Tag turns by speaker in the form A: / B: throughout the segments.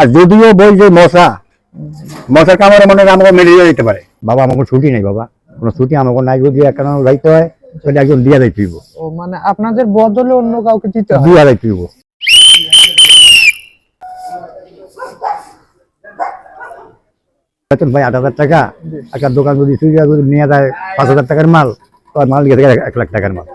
A: আর যদিও বই যে মশা মশার কামড়ে মনে হয় আমাকে মেরে দিতে পারে। বাবা আমাকে ছুটি নেই বাবা। কোনো ছুটি আমাকে নাই যদি কেন যাইতে হয় তাহলে একজন দিয়া যাই তুইব
B: ও মানে আপনাদের বদলে অন্য কাউকে দিতে হয়?
A: দিয়া যাই বেতন ভাই আট হাজার টাকা। একটা দোকান যদি তুই যদি নিয়ে যায় পাঁচ হাজার টাকার মাল তো মাল গেছে এক লাখ টাকার মাল।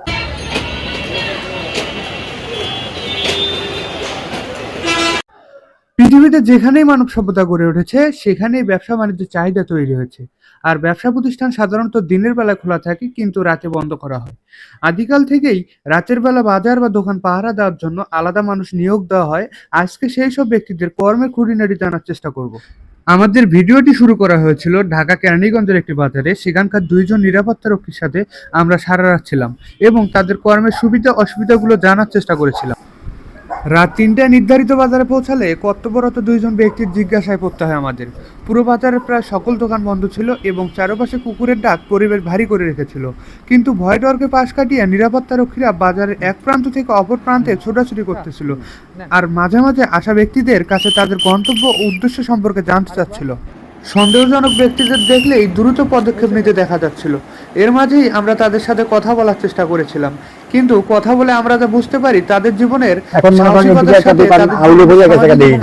B: পৃথিবীতে যেখানেই মানব সভ্যতা গড়ে উঠেছে, সেখানেই ব্যবসা বাণিজ্যের চাহিদা তৈরি হয়েছে। আর ব্যবসা প্রতিষ্ঠান সাধারণত দিনের বেলা খোলা থাকে, কিন্তু রাতে বন্ধ করা হয়। আদিকাল থেকেই রাতের বেলা বাজার বা দোকান পাহারা দেওয়ার জন্য আলাদা মানুষ নিয়োগ দেওয়া হয়। আজকে সেই সব ব্যক্তিদের কর্মের খুঁটিনাটি জানার চেষ্টা করব। আমাদের ভিডিওটি শুরু করা হয়েছিল ঢাকা কেরানীগঞ্জের একটি বাজারে। সেখানকার দুইজন নিরাপত্তা রক্ষীর সাথে আমরা সারা রাত ছিলাম এবং তাদের কর্মের সুবিধা অসুবিধাগুলো জানার চেষ্টা করেছিলাম। রাত তিনটায় নির্ধারিত বাজারে পৌঁছালে কর্তব্যরত দুইজন ব্যক্তির জিজ্ঞাসায় পড়তে হয় আমাদের। পুরো বাজারের প্রায় সকল দোকান বন্ধ ছিল এবং চারপাশে কুকুরের ডাক পরিবেশ ভারী করে রেখেছিল। কিন্তু ভয় ডরকে পাশ কাটিয়ে নিরাপত্তা রক্ষীরা বাজারের এক প্রান্ত থেকে অপর প্রান্তে ছোটাছুটি করতেছিল। আর মাঝে মাঝে আসা ব্যক্তিদের কাছে তাদের গন্তব্য ও উদ্দেশ্য সম্পর্কে জানতে চাচ্ছিল। সন্দেহজনক ব্যক্তিদের দেখলেই দ্রুত পদক্ষেপ নিতে দেখা যাচ্ছিল। এর মাঝেই আমরা তাদের সাথে কথা বলার চেষ্টা করেছিলাম। কিন্তু কথা বলে আমরা যা বুঝতে পারি তাদের জীবনের সাহসিকতার সাথে তাদের।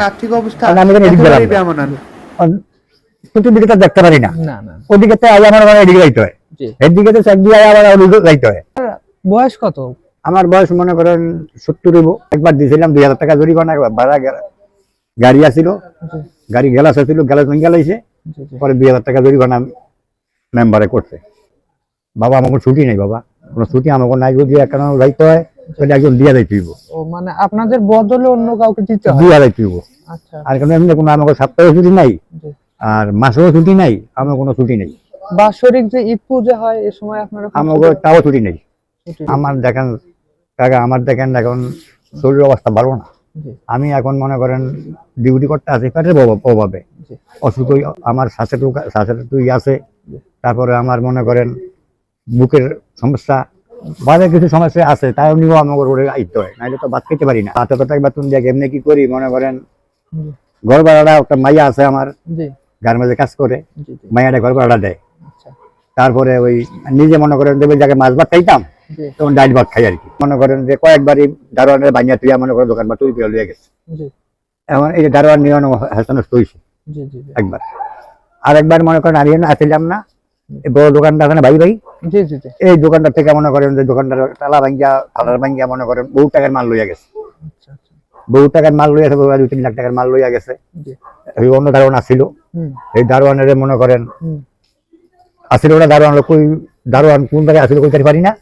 B: আর্থিক অবস্থা
A: কারণ আমি
B: একেবারেই বেমানান।
A: প্রতিদিকে তো দেখতে পারি না।
B: না না
A: ওদিকে তো আমার মানে এদিকে যাইতে হয়। এদিকে তো আবার যাইতে হয়।
B: বয়স কত?
A: আমার বয়স মনে করেন সত্তর একবার দিয়েছিলাম দুই হাজার টাকা জরিমানা একবার ভাড়া গাড়ি আসিল। গাড়ি গেলাস আসিল গেলাস ভেঙে গেলাইছে। পরে দুই হাজার টাকা জরিমানা মেম্বারে করছে। বাবা আমাকে ছুটি নেই বাবা। কোনো ছুটি আমাকে নাই যদি কেন যাইতে হয় তাহলে একজন দিয়া যাই তুইব
B: ও মানে আপনাদের বদলে অন্য কাউকে দিতে হয়?
A: দিয়া যাই তুইব
B: আচ্ছা।
A: আর কোনো এমনি কোনো আমাকে সপ্তাহে ছুটি নাই আর মাসেও ছুটি নাই আমার কোনো ছুটি নেই।
B: বাৎসরিক যে ঈদ পূজা হয় এ সময় আপনারা কোনো
A: তাও ছুটি নেই। আমার দেখেন কাকা আমার দেখেন এখন শরীর অবস্থা ভালো না। আমি এখন মনে করেন ডিউটি করতে আছি পেটের
B: জি।
A: অসুখ আমার শ্বাসের শ্বাসের তুই আছে তারপরে আমার মনে করেন বুকের সমস্যা বাইরে কিছু সমস্যা আছে তাই নিয়েও আমাকে রোডে আইতে হয় নাহলে তো ভাত খেতে পারি না। হাতে তো টাকা বেতন দিয়ে এমনি কি করি মনে করেন ঘর ভাড়াটা একটা মাইয়া আছে আমার
B: জি।
A: গার্মেন্টে কাজ করে মাইয়াটা ঘর ভাড়া দেয়।
B: আচ্ছা।
A: তারপরে ওই নিজে মনে করেন দেবে যাকে মাছ ভাত খাইতাম তখন ডাইট ভাত খাই আর কি। মনে করেন যে কয়েকবারই দারোয়ানের বানিয়া তুই মনে করেন দোকান বা তুই লিয়ে গেছে। এখন এই যে দারোয়ান নিয়ে হাসানো
B: জি
A: একবার আর একবার। মনে করেন আমি আসছিলাম না বড় দোকানটা ওখানে ভাই ভাই?
B: জি জি জি।
A: এই দোকানটার থেকে মনে করেন যে দোকানটার তালা ভাঙ্গিয়া তালার ভাঙ্গিয়া মনে করেন বহু টাকার মাল লইয়া গেছে।
B: আচ্ছা আচ্ছা।
A: বহু টাকার মাল লইয়া গেছে দুই তিন লাখ টাকার মাল লইয়া গেছে। এই অন্য দারোয়ান আসছিল এই দারোয়ানের মনে করেন
B: হুম।
A: আসছিল ওটা দারোয়ান লোক কই দারোয়ান কোন জায়গায় আসছিল কইতে পারি না?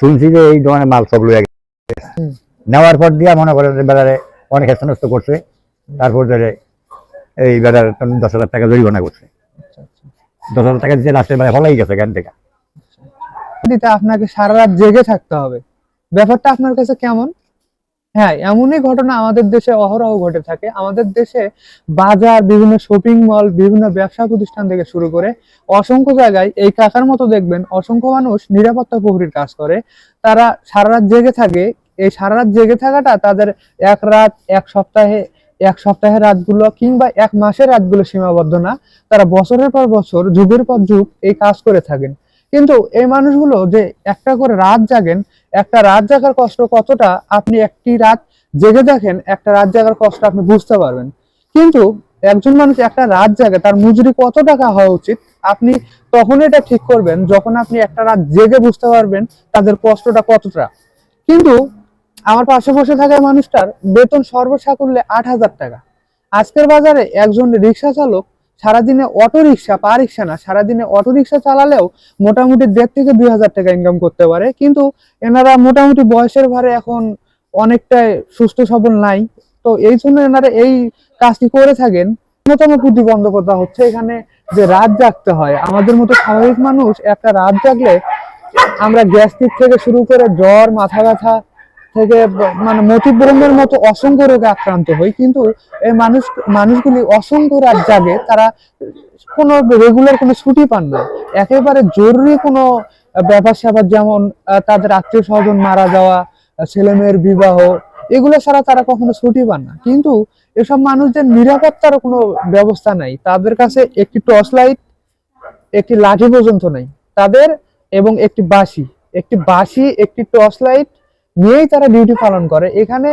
A: শুনছি যে এই দোকানের মাল সব লইয়া গেছে। নেওয়ার পর দিয়া মনে করেন যে বেড়ারে অনেক হেস্তনস্ত করছে। তারপর ধরে এই বেড়ার দশ হাজার টাকা জরিমানা করছে। দশ হাজার টাকা দিয়ে লাস্টের বেলায় ফলাই গেছে এখান থেকে
B: দিতে আপনাকে সারা রাত জেগে থাকতে হবে। ব্যাপারটা আপনার কাছে কেমন? হ্যাঁ এমনই ঘটনা আমাদের দেশে অহরহ ঘটে থাকে। আমাদের দেশে বাজার, বিভিন্ন শপিং মল বিভিন্ন ব্যবসা প্রতিষ্ঠান থেকে শুরু করে অসংখ্য জায়গায় এই কাকার মতো দেখবেন অসংখ্য মানুষ নিরাপত্তা প্রহরীর কাজ করে। তারা সারা রাত জেগে থাকে। এই সারা রাত জেগে থাকাটা তাদের এক রাত, এক সপ্তাহে এক সপ্তাহের রাতগুলো কিংবা এক মাসের রাতগুলো সীমাবদ্ধ না, তারা বছরের পর বছর, যুগের পর যুগ এই কাজ করে থাকেন। কিন্তু এই মানুষগুলো যে একটা করে রাত জাগেন, একটা রাত জাগার কষ্ট কতটা আপনি একটি রাত জেগে দেখেন, একটা রাত জাগার কষ্ট আপনি বুঝতে পারবেন। কিন্তু একজন মানুষ একটা রাত জাগে, তার মজুরি কত টাকা হওয়া উচিত? আপনি তখন এটা ঠিক করবেন, যখন আপনি একটা রাত জেগে বুঝতে পারবেন তাদের কষ্টটা কতটা। কিন্তু আমার পাশে বসে থাকা মানুষটার বেতন সর্বসাকুল্যে আট হাজার টাকা। আজকের বাজারে একজন রিক্সা চালক সারাদিনে অটো রিক্সা, পা রিক্সা না, সারাদিনে অটো রিক্সা চালালেও মোটামুটি দেড় থেকে দুই হাজার টাকা ইনকাম করতে পারে। কিন্তু এনারা মোটামুটি বয়সের ভারে এখন অনেকটাই সুস্থ সবল নাই। তো এই জন্য এনারা এই কাজটি করে থাকেন। অন্যতম প্রতিবন্ধকতা হচ্ছে এখানে যে রাত জাগতে হয়। আমাদের মতো স্বাভাবিক মানুষ একটা রাত জাগলে আমরা গ্যাস্ট্রিক থেকে শুরু করে জ্বর, মাথা ব্যথা থেকে মানে মতিভ্রমের মতো অসংখ্য রোগে আক্রান্ত হই, কিন্তু এই মানুষ, মানুষগুলি অসংখ্য রাত জাগে, তারা কোনো রেগুলার কোনো ছুটি পান না। একেবারে জরুরি কোনো ব্যাপার স্যাপার যেমন তাদের আত্মীয় স্বজন মারা যাওয়া ছেলে মেয়ের বিবাহ, এগুলো ছাড়া তারা কখনো ছুটি পান না। কিন্তু এসব মানুষদের নিরাপত্তার কোনো ব্যবস্থা নাই। তাদের কাছে একটি টর্চ লাইট একটি লাঠি পর্যন্ত নাই। তাদের এবং একটি বাঁশি একটি বাঁশি, একটি টর্চ লাইট নিয়েই তারা ডিউটি পালন করে। এখানে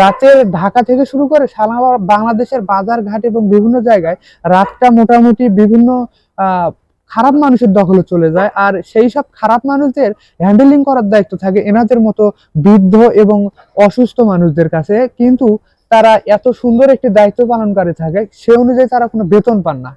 B: রাতে ঢাকা থেকে শুরু করে সারা বাংলাদেশের বাজার ঘাট এবং বিভিন্ন জায়গায় রাতটা মোটামুটি বিভিন্ন খারাপ মানুষের দখলে চলে যায়। আর সেই সব খারাপ মানুষদের হ্যান্ডেলিং করার দায়িত্ব থাকে এনাদের মতো বৃদ্ধ এবং অসুস্থ মানুষদের কাছে। কিন্তু তারা এত সুন্দর একটি দায়িত্ব পালন করে থাকে, সে অনুযায়ী তারা কোনো বেতন পান না।